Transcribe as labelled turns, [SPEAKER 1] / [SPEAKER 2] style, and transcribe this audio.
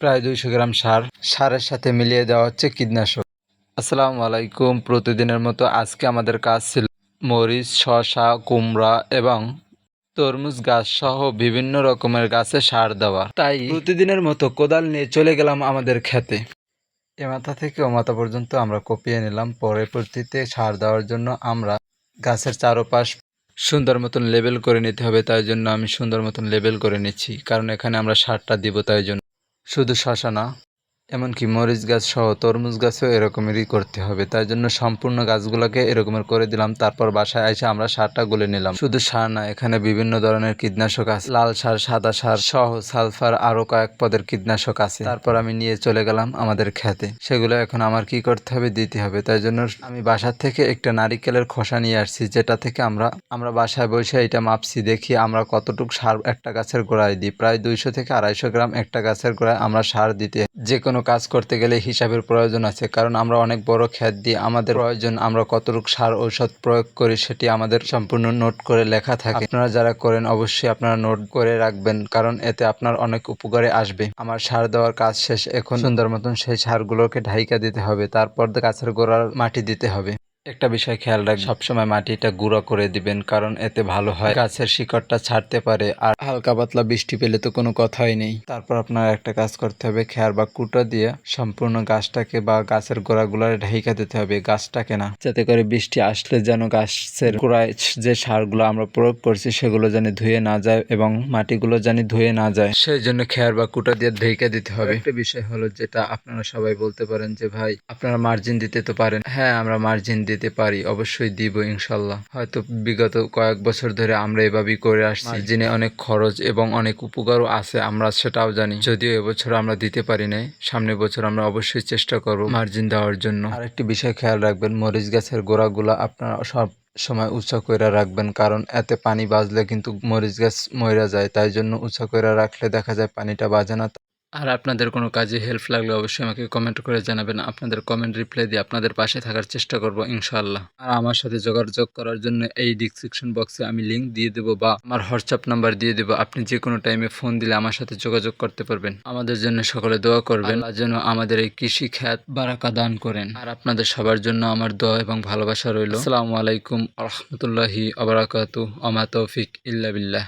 [SPEAKER 1] প্রায় দুইশো গ্রাম সার, সারের সাথে মিলিয়ে দেওয়া হচ্ছে কীটনাশক। আসসালামু আলাইকুম। প্রতিদিনের মতো আজকে আমাদের কাজ ছিল মরিচ, শসা, কুমড়া এবং তরমুজ গাছ সহ বিভিন্ন রকমের গাছে সার দেওয়া। তাই প্রতিদিনের মতো কোদাল নিয়ে চলে গেলাম আমাদের খেতে। এ মাথা থেকে ও মাথা পর্যন্ত আমরা কপিয়ে নিলাম। পরে পরবর্তীতে সার দেওয়ার জন্য আমরা গাছের চারোপাশ সুন্দর মতন লেবেল করে নিতে হবে। তাই জন্য আমি সুন্দর মতন লেবেল করে নিচ্ছি। কারণ এখানে আমরা সারটা দিব তাই জন্য। শুধু শশা না এমনকি মরিচ গাছ সহ তরমুজ গাছও এরকমেরই করতে হবে। তাই জন্য সম্পূর্ণ গাছগুলোকে এরকমের করে দিলাম। তারপর বাসায় এসে আমরা সারটা গুলে নিলাম। শুধু সার না, এখানে বিভিন্ন ধরনের কীটনাশক আছে। লাল সার, সাদা সার সহ সালফার আরও কয়েক পদের কীটনাশক আছে। তারপর আমি নিয়ে চলে গেলাম আমাদের খেতে। সেগুলো এখন আমার কি করতে হবে, দিতে হবে। তাই জন্য আমি বাসার থেকে একটা নারিকেলের খোসা নিয়ে আসছি, যেটা থেকে আমরা আমরা বাসায় বসে এটা মাপছি, দেখি আমরা কতটুকু সার একটা গাছের গোড়ায় দিই। প্রায় দুইশো থেকে আড়াইশো গ্রাম একটা গাছের গোড়ায় আমরা সার দিতে যে কোনো কাজ করতে গেলে হিসাবের প্রয়োজন আছে, কারণ আমরা অনেক বড় খ্যাত দিয়ে আমাদের প্রয়োজন আমরা কতটুকু সার ঔষধ প্রয়োগ করি সেটি আমাদের সম্পূর্ণ নোট করে লেখা থাকে। আপনারা যারা করেন অবশ্যই আপনারা নোট করে রাখবেন, কারণ এতে আপনার অনেক উপকারে আসবে। আমার সার দেওয়ার কাজ শেষ, এখন সুন্দর মতন সেই সারগুলোকে ঢাইকা দিতে হবে, তারপর গাছের গোড়ার মাটি দিতে হবে। একটা বিষয় খেয়াল রাখ সবসময় মাটিটা গুঁড়ো করে দিবেন, কারণ এতে ভালো হয়। গাছের শিকড়টা ছাড়তে পারে, আর হালকা পাতলা বৃষ্টি পেলে তো কোনো কথাই নেই। তারপর আপনার একটা কাজ করতে হবে, খেয়ার বা কুটো দিয়ে সম্পূর্ণ গাছটাকে বা গাছের গোড়াগুলো ঢেকে দিতে হবে গাছটাকে না। যাতে করে বৃষ্টি আসলে যেন গাছের গোড়ায় যে সারগুলো আমরা প্রয়োগ করছি, সেগুলো যেন ধুয়ে না যায় এবং মাটিগুলো যেন ধুয়ে না যায়। সেই জন্য খেয়ার বা কুটা দিয়ে ঢেকে দিতে হবে। একটা বিষয় হলো যেটা আপনারা সবাই বলতে পারেন যে, ভাই, আপনারা মার্জিন দিতে তো পারেন। হ্যাঁ আমরা মার্জিন দিতে পারি অবশ্যই দিব ইনশাল্লাহ। হয়তো বিগত কয়েক বছর ধরে আমরা এভাবেই করে আসছি মার্জিনে অনেক খরচ এবং অনেক উপকারও আছে আমরা সেটাও জানি। যদিও এবছর আমরা দিতে পারি নাই সামনের বছর আমরা অবশ্যই চেষ্টা করব মার্জিন দেওয়ার জন্য। আরেকটি বিষয় খেয়াল রাখবেন মরিচ গাছের গোড়াগুলা আপনারা সব সময় উঁচা কইরা রাখবেন কারণ এতে পানি বাজলে কিন্তু মরিচ গাছ মরে যায় তাই জন্য উঁচা কইরা রাখলে দেখা যায় পানিটা বাজে না। আর আপনাদের কোনো কাজে হেল্প লাগলে অবশ্যই আমাকে কমেন্ট করে জানাবেন। আপনাদের কমেন্ট রিপ্লাই দিয়ে আপনাদের পাশে থাকার চেষ্টা করব ইনশাআল্লাহ। আর আমার সাথে যোগাযোগ করার জন্য এই ডিসক্রিপশন বক্সে আমি লিংক দিয়ে দেবো বা আমার হোয়াটসঅ্যাপ নাম্বার দিয়ে দেবো। আপনি যে কোনো টাইমে ফোন দিলে আমার সাথে যোগাযোগ করতে পারবেন। আমাদের জন্য সকলে দোয়া করবেন। আল্লাহ যেন আমাদের এই কৃষি খ্যাত বারাকা দান করেন। আর আপনাদের সবার জন্য আমার দোয়া এবং ভালোবাসা রইল। আসসালামু আলাইকুম রহমতুল্লাহি আবরাকাতু আমা তৌফিক ইল্লা বিল্লাহ।